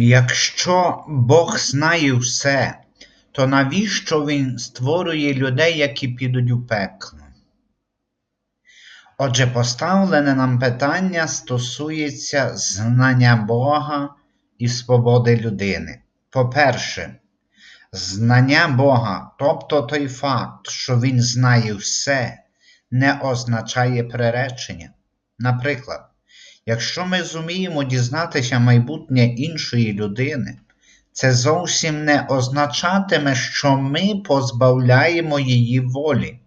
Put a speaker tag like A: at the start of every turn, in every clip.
A: Якщо Бог знає все, то навіщо Він створює людей, які підуть у пекло? Отже, поставлене нам питання стосується знання Бога і свободи людини. По-перше, знання Бога, тобто той факт, що Він знає все, не означає приречення. Наприклад, якщо ми зуміємо дізнатися майбутнє іншої людини, це зовсім не означатиме, що ми позбавляємо її волі.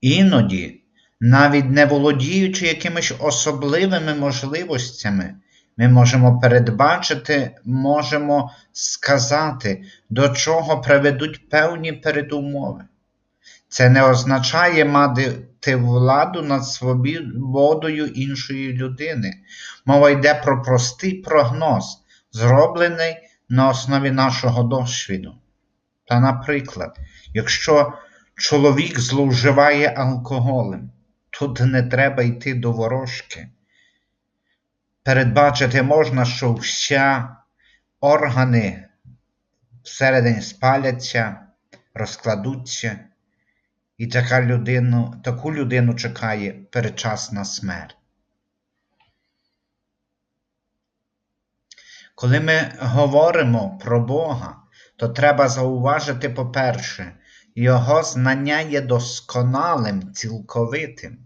A: Іноді, навіть не володіючи якимись особливими можливостями, ми можемо передбачити, можемо сказати, до чого приведуть певні передумови. Це не означає мати владу над свободою іншої людини. Мова йде про простий прогноз, зроблений на основі нашого досвіду. Та, наприклад, якщо чоловік зловживає алкоголем, тут не треба йти до ворожки. Передбачити можна, що вся органи всередині спаляться, розкладуться, і така людину, таку людину чекає передчасна смерть. Коли ми говоримо про Бога, то треба зауважити, по-перше, Його знання є досконалим, цілковитим.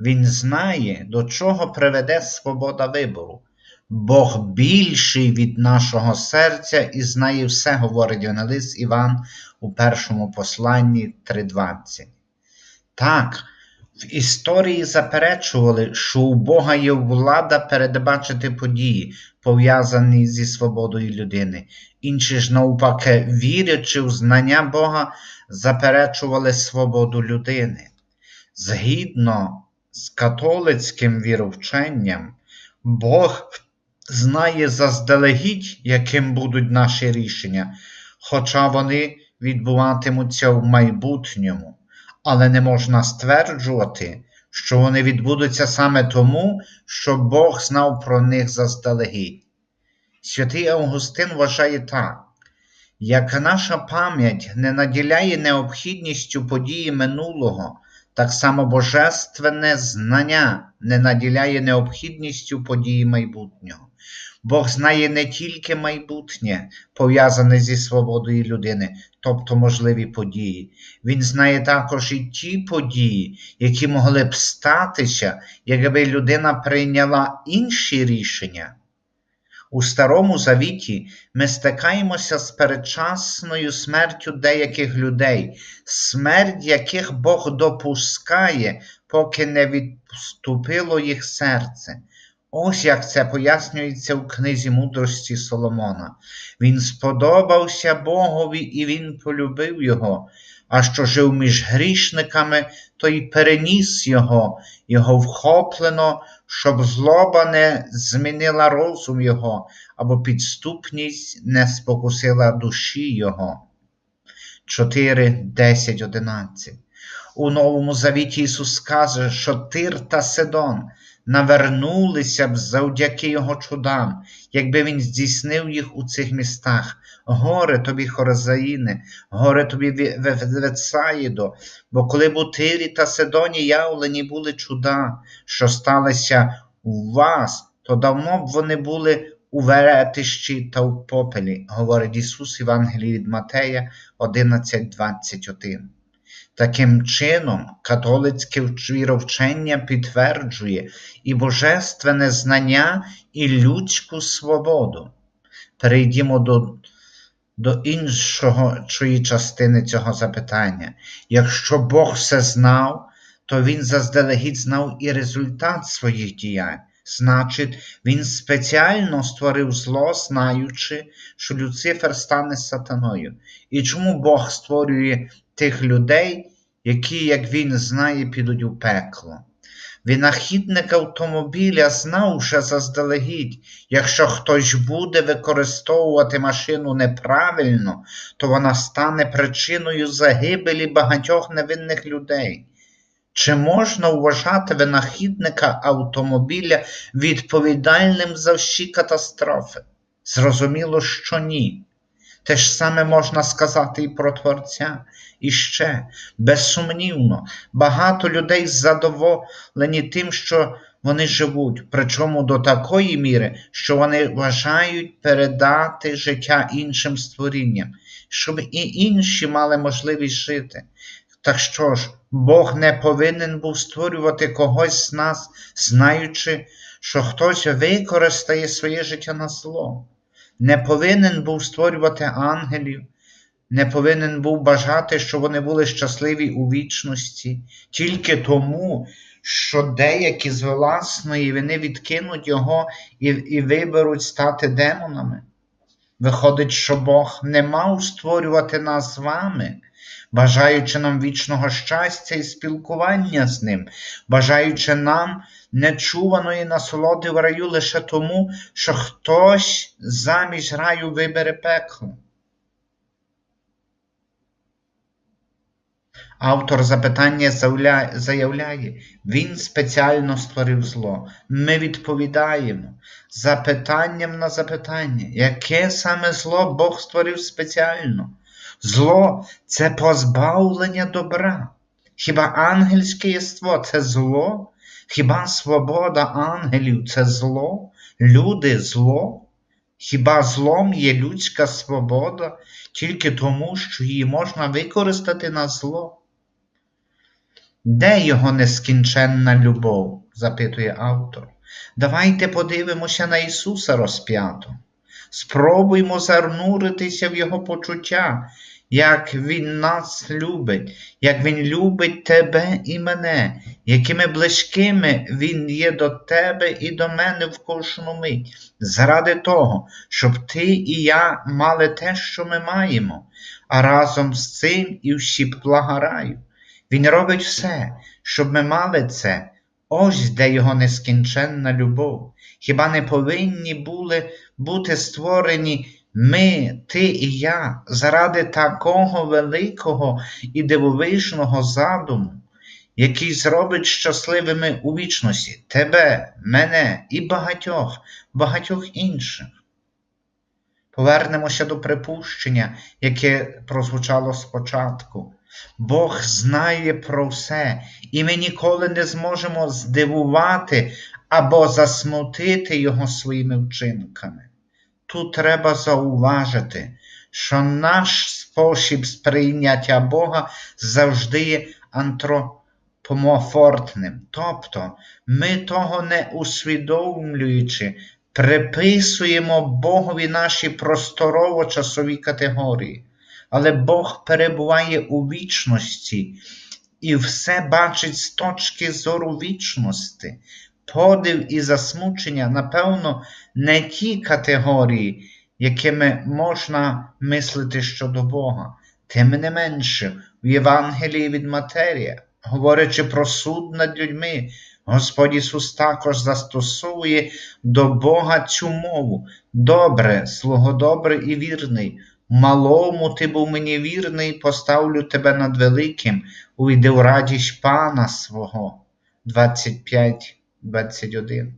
A: Він знає, до чого приведе свобода вибору. Бог більший від нашого серця і знає все, говорить Євангелист Іван у першому посланні 3.20. Так, в історії заперечували, що у Бога є влада передбачити події, пов'язані зі свободою людини. Інші ж, навпаки, вірячи в знання Бога, заперечували свободу людини. Згідно з католицьким віровченням, Бог знає заздалегідь, яким будуть наші рішення, хоча вони відбуватимуться в майбутньому, але не можна стверджувати, що вони відбудуться саме тому, що Бог знав про них заздалегідь. Святий Августин вважає так. Як наша пам'ять не наділяє необхідністю події минулого, так само божественне знання не наділяє необхідністю події майбутнього. Бог знає не тільки майбутнє, пов'язане зі свободою людини, тобто можливі події. Він знає також і ті події, які могли б статися, якби людина прийняла інші рішення. У Старому Завіті ми стикаємося з передчасною смертю деяких людей, смерть яких Бог допускає, поки не відступило їх серце. Ось як це пояснюється у книзі мудрості Соломона. Він сподобався Богові і він полюбив його, а що жив між грішниками, то й переніс його, його вхоплено, щоб злоба не змінила розум його, або підступність не спокусила душі його. 4, 10, 11 У Новому Завіті Ісус каже, що Тир та Сидон навернулися б завдяки Його чудам, якби Він здійснив їх у цих містах. Горе тобі, Хорозаїне, горе тобі Вецаїдо, бо коли б у Тирі та Сидоні явлені були чуда, що сталися у вас, то давно б вони були у веретищі та у попелі, говорить Ісус Євангелії від Матея 11.21. Таким чином, католицьке віровчення підтверджує і божественне знання, і людську свободу. Перейдімо до до іншої частини цього запитання. Якщо Бог все знав, то Він заздалегідь знав і результат своїх діянь. Значить, він спеціально створив зло, знаючи, що Люцифер стане сатаною. І чому Бог створює тих людей, які, як він знає, підуть у пекло? Винахідник автомобіля знав вже заздалегідь, якщо хтось буде використовувати машину неправильно, то вона стане причиною загибелі багатьох невинних людей. Чи можна вважати винахідника автомобіля відповідальним за всі катастрофи? Зрозуміло, що ні. Те ж саме можна сказати і про Творця. І ще, безсумнівно, багато людей задоволені тим, що вони живуть, причому до такої міри, що вони вважають передати життя іншим створінням, щоб і інші мали можливість жити. Так що ж, Бог не повинен був створювати когось з нас, знаючи, що хтось використає своє життя на зло. Не повинен був створювати ангелів, не повинен був бажати, щоб вони були щасливі у вічності, тільки тому, що деякі з власної вини відкинуть його і, і виберуть стати демонами. Виходить, що Бог не мав створювати нас з вами, бажаючи нам вічного щастя і спілкування з ним, бажаючи нам нечуваної насолоди в раю лише тому, що хтось замість раю вибере пекло. Автор запитання заявляє, він спеціально створив зло. Ми відповідаємо запитанням на запитання, яке саме зло Бог створив спеціально? Зло це позбавлення добра. Хіба ангельське єство це зло? Хіба свобода ангелів це зло? Люди зло? Хіба злом є людська свобода тільки тому, що її можна використати на зло? Де його нескінченна любов? запитує автор. Давайте подивимося на Ісуса розп'ято. Спробуймо зануритися в Його почуття, як Він нас любить, як Він любить тебе і мене, якими близькими Він є до тебе і до мене в кожну мить, заради того, щоб ти і я мали те, що ми маємо, а разом з цим і всі блага раю. Він робить все, щоб ми мали це. Ось де його нескінченна любов. Хіба не повинні були бути створені ми, ти і я заради такого великого і дивовижного задуму, який зробить щасливими у вічності тебе, мене і багатьох, багатьох інших? Повернемося до припущення, яке прозвучало спочатку. Бог знає про все, і ми ніколи не зможемо здивувати або засмутити Його своїми вчинками. Тут треба зауважити, що наш спосіб сприйняття Бога завжди є антропоморфним. Тобто ми того не усвідомлюючи, приписуємо Богові наші просторово-часові категорії але Бог перебуває у вічності і все бачить з точки зору вічності. Подив і засмучення, напевно, не ті категорії, якими можна мислити щодо Бога. Тим не менше, в Євангелії від Матерія, говорячи про суд над людьми, Господь Ісус також застосовує до Бога цю мову. Добре, слуго добрий і вірний малому ти був мені вірний, поставлю тебе над великим, уйди в радість пана свого. 25, 21.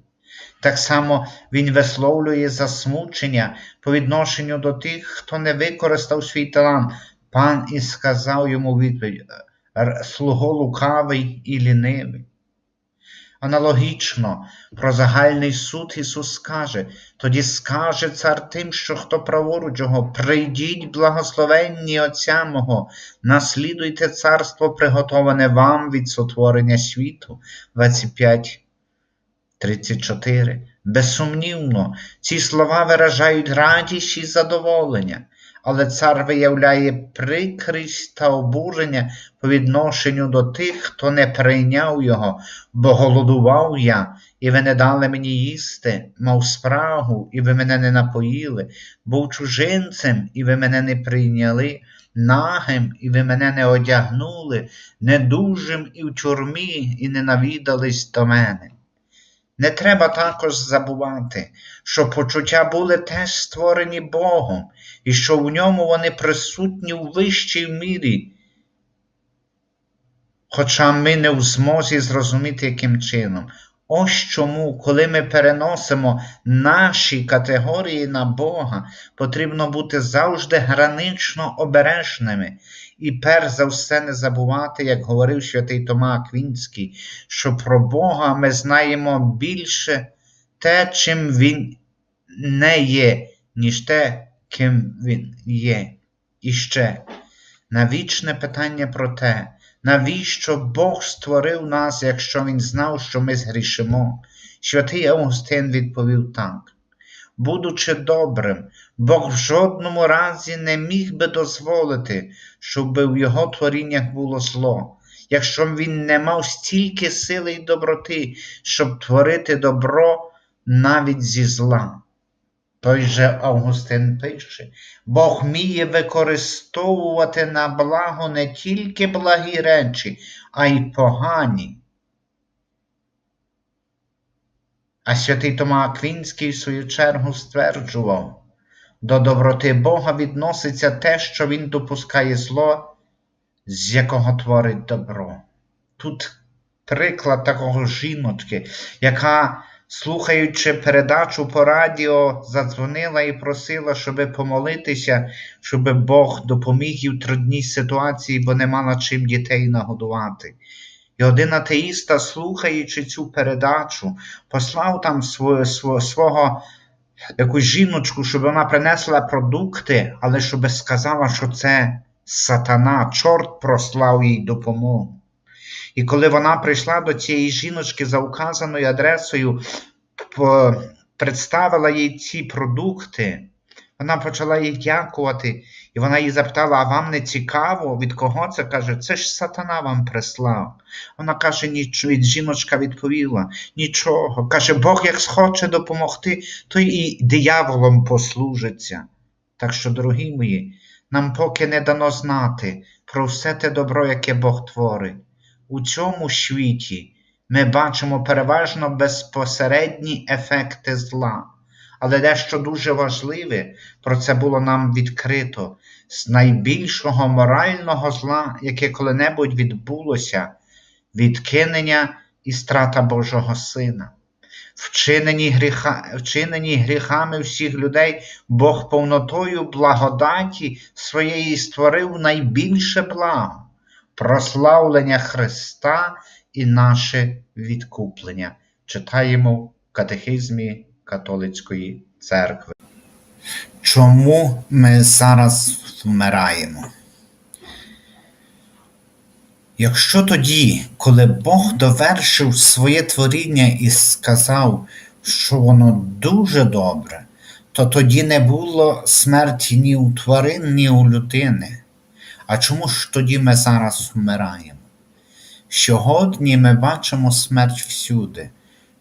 A: Так само Він висловлює засмучення по відношенню до тих, хто не використав свій талант. Пан і сказав йому відповідь: слуго лукавий і лінивий. Аналогічно про загальний суд Ісус скаже, тоді скаже цар тим, що хто праворуч його, прийдіть, благословенні Отця мого, наслідуйте царство, приготоване вам від сотворення світу. 25, 34. Безсумнівно, ці слова виражають радість і задоволення але цар виявляє прикрість та обурення по відношенню до тих, хто не прийняв його, бо голодував я, і ви не дали мені їсти, мав спрагу, і ви мене не напоїли, був чужинцем, і ви мене не прийняли, нагим, і ви мене не одягнули, недужим і в тюрмі, і не навідались до мене. Не треба також забувати, що почуття були теж створені Богом, і що в ньому вони присутні у вищій мірі, хоча ми не в змозі зрозуміти, яким чином. Ось чому, коли ми переносимо наші категорії на Бога, потрібно бути завжди гранично обережними і перш за все не забувати, як говорив святий Тома Аквінський, що про Бога ми знаємо більше те, чим Він не є, ніж те, ким Він є. І ще навічне питання про те, навіщо Бог створив нас, якщо Він знав, що ми згрішимо? Святий Августин відповів так. Будучи добрим, Бог в жодному разі не міг би дозволити, щоб в його творіннях було зло, якщо він не мав стільки сили й доброти, щоб творити добро навіть зі зла. Той же Августин пише, Бог вміє використовувати на благо не тільки благі речі, а й погані. А святий Тома Аквінський, в свою чергу, стверджував, до доброти Бога відноситься те, що Він допускає зло, з якого творить добро. Тут приклад такого жіночки, яка, слухаючи передачу по радіо, задзвонила і просила, щоби помолитися, щоби Бог допоміг їй в трудній ситуації, бо не мала чим дітей нагодувати. І один атеїста, слухаючи цю передачу, послав там свого, свого, свого якусь жіночку, щоб вона принесла продукти, але щоб сказала, що це сатана, чорт прослав їй допомогу. І коли вона прийшла до цієї жіночки за указаною адресою, представила їй ці продукти, вона почала їй дякувати, і вона їй запитала: а вам не цікаво, від кого це? Каже, це ж сатана вам прислав. Вона каже, нічого, і жіночка відповіла, нічого. Каже, Бог як схоче допомогти, то і дияволом послужиться. Так що, дорогі мої, нам поки не дано знати про все те добро, яке Бог творить. У цьому світі ми бачимо переважно безпосередні ефекти зла. Але дещо дуже важливе, про це було нам відкрито, з найбільшого морального зла, яке коли-небудь відбулося, відкинення і страта Божого Сина. Вчинені, гріха, вчинені гріхами всіх людей, Бог повнотою благодаті своєї створив найбільше благо, прославлення Христа і наше відкуплення. Читаємо в катехизмі католицької церкви. Чому ми зараз вмираємо? Якщо тоді, коли Бог довершив своє творіння і сказав, що воно дуже добре, то тоді не було смерті ні у тварин, ні у людини. А чому ж тоді ми зараз вмираємо? Сьогодні ми бачимо смерть всюди.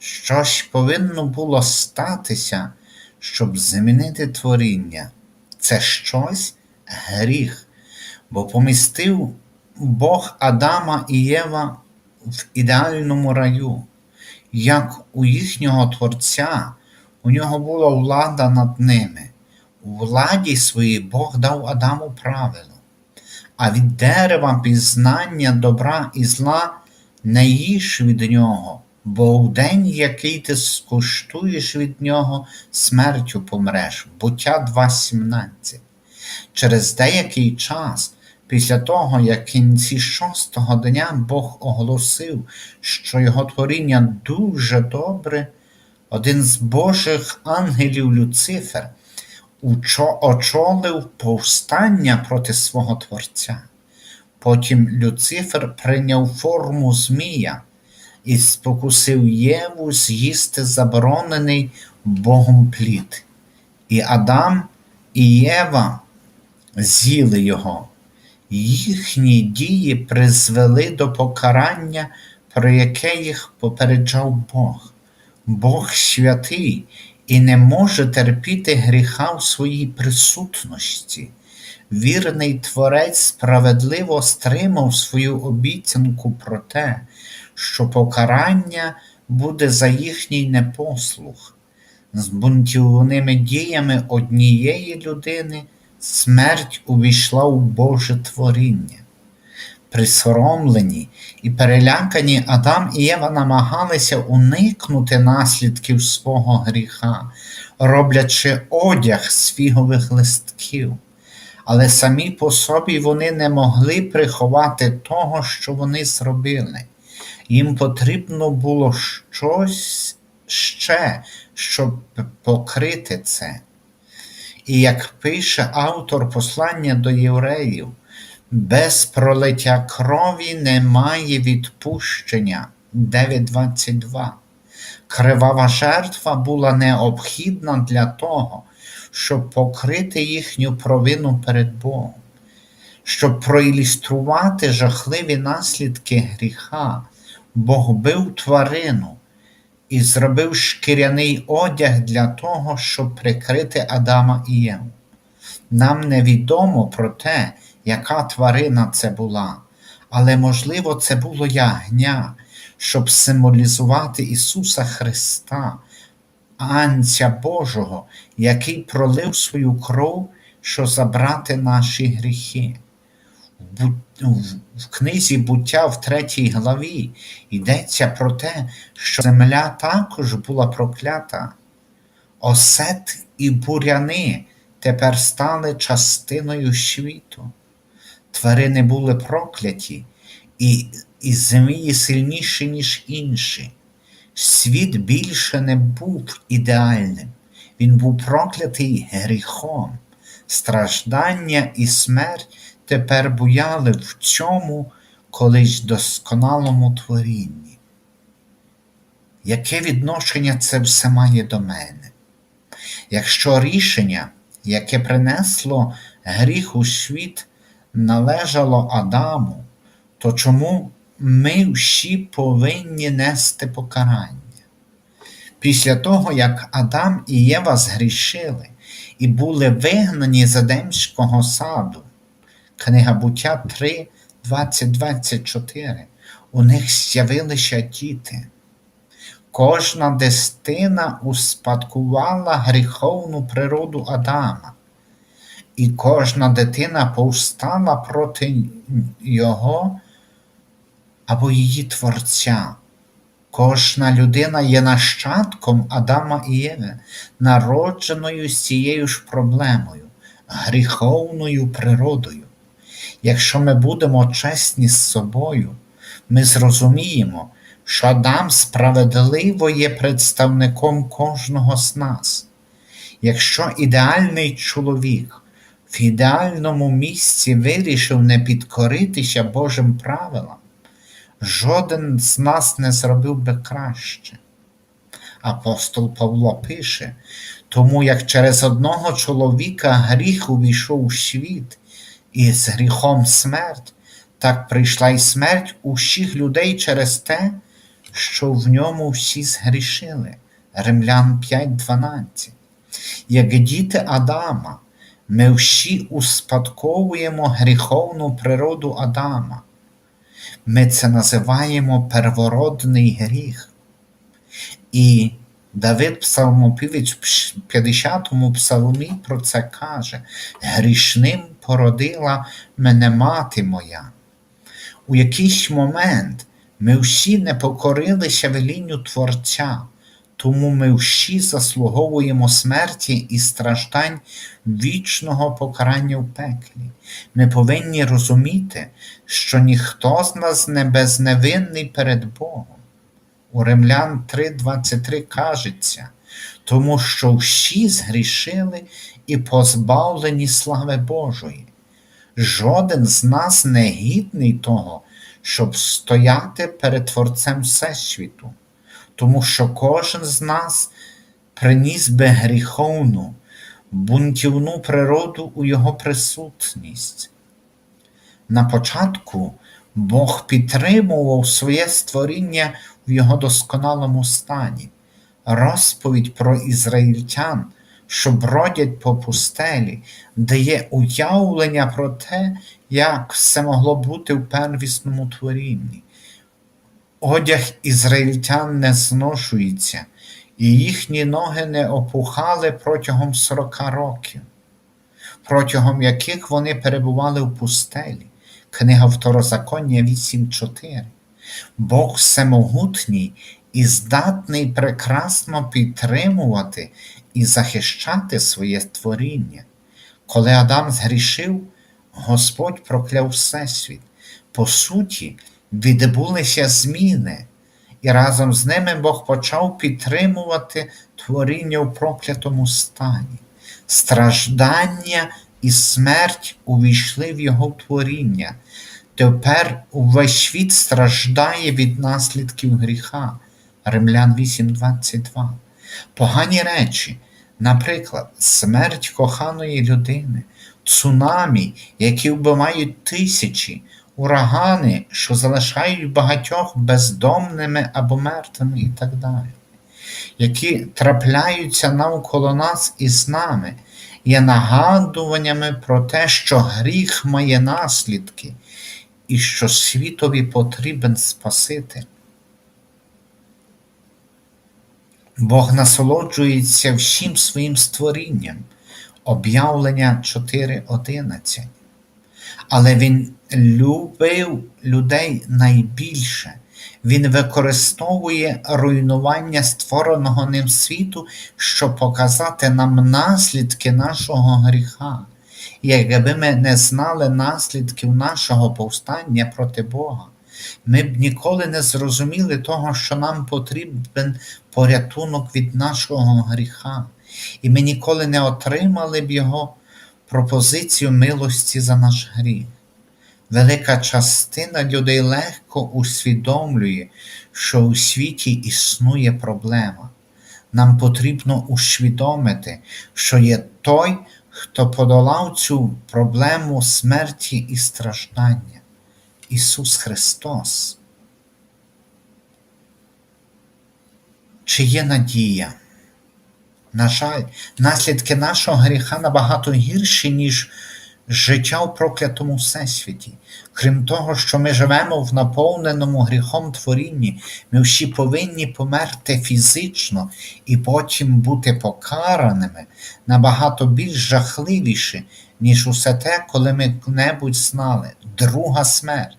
A: Щось повинно було статися, щоб змінити творіння. Це щось гріх, бо помістив Бог Адама і Єва в ідеальному раю, як у їхнього Творця, у нього була влада над ними. У владі своїй Бог дав Адаму правило, а від дерева пізнання добра і зла не їж від нього, бо в день, який ти скуштуєш від нього, смертю помреш. Буття 2.17. Через деякий час, після того, як кінці шостого дня Бог оголосив, що його творіння дуже добре, один з Божих ангелів Люцифер очолив повстання проти свого Творця. Потім Люцифер прийняв форму Змія і спокусив Єву з'їсти заборонений Богом плід. І Адам і Єва з'їли його. Їхні дії призвели до покарання, про яке їх попереджав Бог. Бог святий і не може терпіти гріха в своїй присутності. Вірний творець справедливо стримав свою обіцянку про те, що покарання буде за їхній непослух. З бунтівними діями однієї людини смерть увійшла у Боже творіння. Присоромлені і перелякані Адам і Єва намагалися уникнути наслідків свого гріха, роблячи одяг з фігових листків. Але самі по собі вони не могли приховати того, що вони зробили. Їм потрібно було щось ще, щоб покрити це. І як пише автор послання до євреїв, без пролиття крові немає відпущення 9.22. Кривава жертва була необхідна для того, щоб покрити їхню провину перед Богом, щоб проілюструвати жахливі наслідки гріха, Бог бив тварину і зробив шкіряний одяг для того, щоб прикрити Адама і Єву. Нам невідомо про те, яка тварина це була, але, можливо, це було ягня, щоб символізувати Ісуса Христа, Анця Божого, який пролив свою кров, щоб забрати наші гріхи. В В книзі буття в третій главі йдеться про те, що земля також була проклята. Осет і буряни тепер стали частиною світу. Тварини були прокляті, і, і змії сильніші, ніж інші. Світ більше не був ідеальним, він був проклятий гріхом. Страждання і смерть тепер буяли в цьому колись досконалому творінні. Яке відношення це все має до мене? Якщо рішення, яке принесло гріх у світ, належало Адаму, то чому ми всі повинні нести покарання? Після того, як Адам і Єва згрішили і були вигнані з Едемського саду, книга буття 3, 20, 24, у них з'явилися діти. Кожна дестина успадкувала гріховну природу Адама, і кожна дитина повстала проти його або її Творця. Кожна людина є нащадком Адама і Єви, народженою з цією ж проблемою, гріховною природою. Якщо ми будемо чесні з собою, ми зрозуміємо, що Адам справедливо є представником кожного з нас. Якщо ідеальний чоловік в ідеальному місці вирішив не підкоритися Божим правилам, жоден з нас не зробив би краще. Апостол Павло пише, тому як через одного чоловіка гріх увійшов у світ, і з гріхом смерть, так прийшла й смерть усіх людей через те, що в ньому всі згрішили. Римлян 5.12. Як діти Адама, ми всі успадковуємо гріховну природу Адама. Ми це називаємо первородний гріх. І Давид Псалмопівець в 50-му псалмі про це каже: Грішним породила мене мати моя. У якийсь момент ми всі не покорилися велінню Творця, тому ми всі заслуговуємо смерті і страждань вічного покарання в пеклі. Ми повинні розуміти, що ніхто з нас не безневинний перед Богом. У Римлян 3:23 кажеться, тому що всі згрішили і позбавлені слави Божої. Жоден з нас не гідний того, щоб стояти перед Творцем Всесвіту, тому що кожен з нас приніс би гріховну, бунтівну природу у Його присутність. На початку Бог підтримував своє створіння в його досконалому стані. Розповідь про ізраїльтян, що бродять по пустелі, дає уявлення про те, як все могло бути в первісному творінні. Одяг ізраїльтян не зношується, і їхні ноги не опухали протягом сорока років, протягом яких вони перебували в пустелі. Книга Второзаконня 8.4. Бог всемогутній і здатний прекрасно підтримувати і захищати своє творіння. Коли Адам згрішив, Господь прокляв Всесвіт. По суті, відбулися зміни, і разом з ними Бог почав підтримувати творіння в проклятому стані. Страждання і смерть увійшли в його творіння. Тепер увесь світ страждає від наслідків гріха. Римлян 8.22. Погані речі, наприклад, смерть коханої людини, цунамі, які вбивають тисячі, урагани, що залишають багатьох бездомними або мертвими і так далі, які трапляються навколо нас і з нами, є нагадуваннями про те, що гріх має наслідки і що світові потрібен Спаситель. Бог насолоджується всім своїм створінням. Об'явлення 4.11. Але Він любив людей найбільше. Він використовує руйнування створеного ним світу, щоб показати нам наслідки нашого гріха. Якби ми не знали наслідків нашого повстання проти Бога, ми б ніколи не зрозуміли того, що нам потрібен порятунок від нашого гріха, і ми ніколи не отримали б Його пропозицію милості за наш гріх. Велика частина людей легко усвідомлює, що у світі існує проблема. Нам потрібно усвідомити, що є той, хто подолав цю проблему смерті і страждання Ісус Христос. Чи є надія? На жаль, наслідки нашого гріха набагато гірші, ніж життя в проклятому всесвіті. Крім того, що ми живемо в наповненому гріхом творінні, ми всі повинні померти фізично і потім бути покараними набагато більш жахливіше, ніж усе те, коли ми небудь знали. Друга смерть.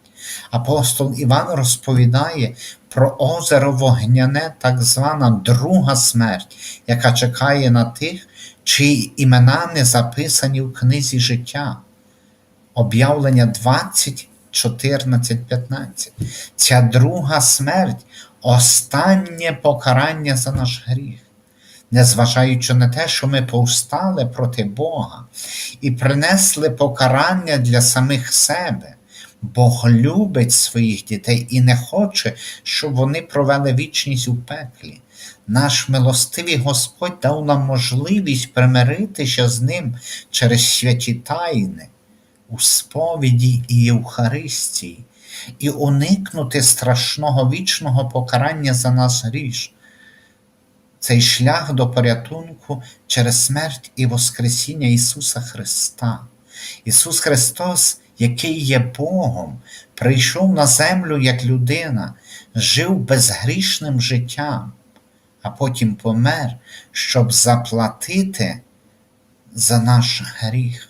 A: Апостол Іван розповідає про озеро Вогняне, так звана друга смерть, яка чекає на тих, чиї імена не записані в книзі життя. Об'явлення 20, 14, 15. Ця друга смерть останнє покарання за наш гріх. Незважаючи на те, що ми повстали проти Бога і принесли покарання для самих себе. Бог любить своїх дітей і не хоче, щоб вони провели вічність у пеклі. Наш милостивий Господь дав нам можливість примиритися з Ним через святі тайни у сповіді і Євхаристії, і уникнути страшного вічного покарання за нас гріш. Цей шлях до порятунку через смерть і Воскресіння Ісуса Христа. Ісус Христос, який є Богом, прийшов на землю як людина, жив безгрішним життям, а потім помер, щоб заплатити за наш гріх.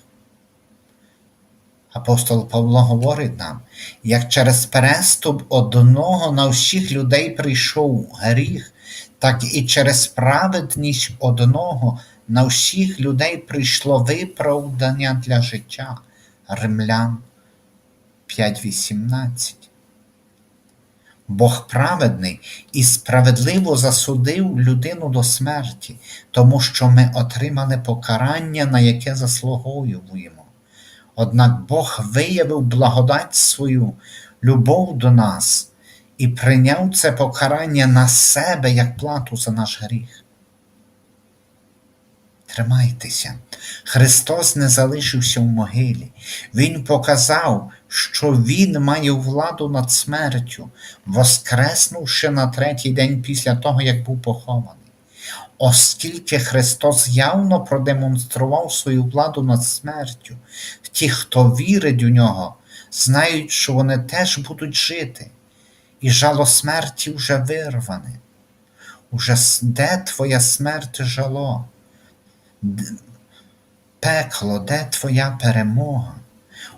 A: Апостол Павло говорить нам, як через переступ одного на всіх людей прийшов гріх, так і через праведність одного на всіх людей прийшло виправдання для життя. Римлян 5.18. Бог праведний і справедливо засудив людину до смерті, тому що ми отримали покарання, на яке заслуговуємо. Однак Бог виявив благодать свою, любов до нас і прийняв це покарання на себе як плату за наш гріх. Тримайтеся, Христос не залишився в могилі. Він показав, що Він має владу над смертю, воскреснувши на третій день після того, як був похований. Оскільки Христос явно продемонстрував свою владу над смертю, ті, хто вірить у нього, знають, що вони теж будуть жити, і жало смерті вже вирване. Уже де твоя смерть жало? Пекло, де твоя перемога?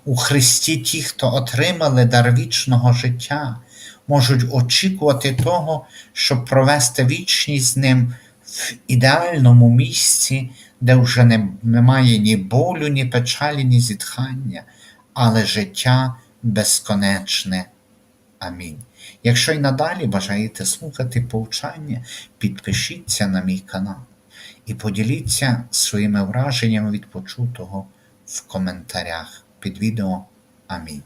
A: У Христі ті, хто отримали дар вічного життя, можуть очікувати того, щоб провести вічність з ним в ідеальному місці, де вже немає ні болю, ні печалі, ні зітхання, але життя безконечне. Амінь. Якщо й надалі бажаєте слухати повчання, підпишіться на мій канал і поділіться своїми враженнями від почутого в коментарях під відео. Амінь.